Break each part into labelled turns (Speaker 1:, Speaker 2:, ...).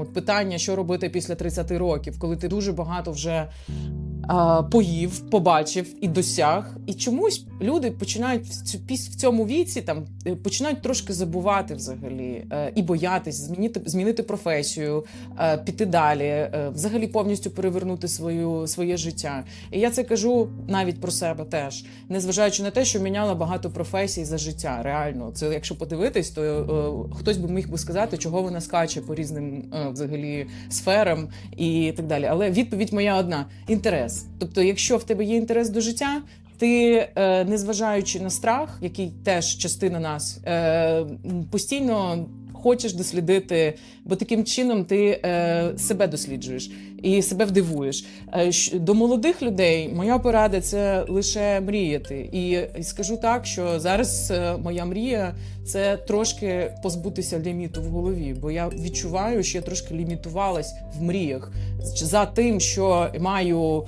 Speaker 1: От питання, що робити після 30 років, коли ти дуже багато вже а, поїв, побачив і досяг. І чомусь люди починають в цьому віці там е, починають трошки забувати взагалі е, і боятись змінити змінити професію, е, піти далі, взагалі повністю перевернути свою своє життя. І я це кажу навіть про себе теж, незважаючи на те, що міняла багато професій за життя. Реально, це якщо подивитись, то е, хтось би міг би сказати, чого вона скаче по різним взагалі сферам і так далі. Але відповідь моя одна: інтерес. Тобто, якщо в тебе є інтерес до життя. Ти, е, незважаючи на страх, який теж частина нас, е, постійно хочеш дослідити, бо таким чином ти е, себе досліджуєш і себе вдивуєш. Е, До молодих людей моя порада це лише мріяти. І, скажу так, що зараз е, моя мрія це трошки позбутися ліміту в голові, бо я відчуваю, що я трошки лімітувалась в мріях за тим, що маю.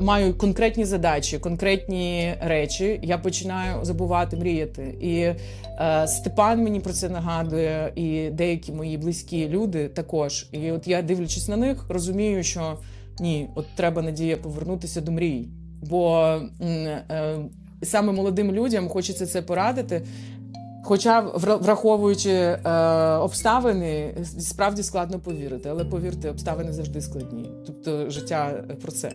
Speaker 1: Маю конкретні задачі, конкретні речі. Я починаю забувати мріяти. І е, Степан мені про це нагадує, і деякі мої близькі люди також. І от я, дивлячись на них, розумію, що ні, от треба надія повернутися до мрій. Бо е, саме молодим людям хочеться це порадити. Хоча, враховуючи е, обставини, справді складно повірити, але повірте, обставини завжди складні. Тобто життя про це.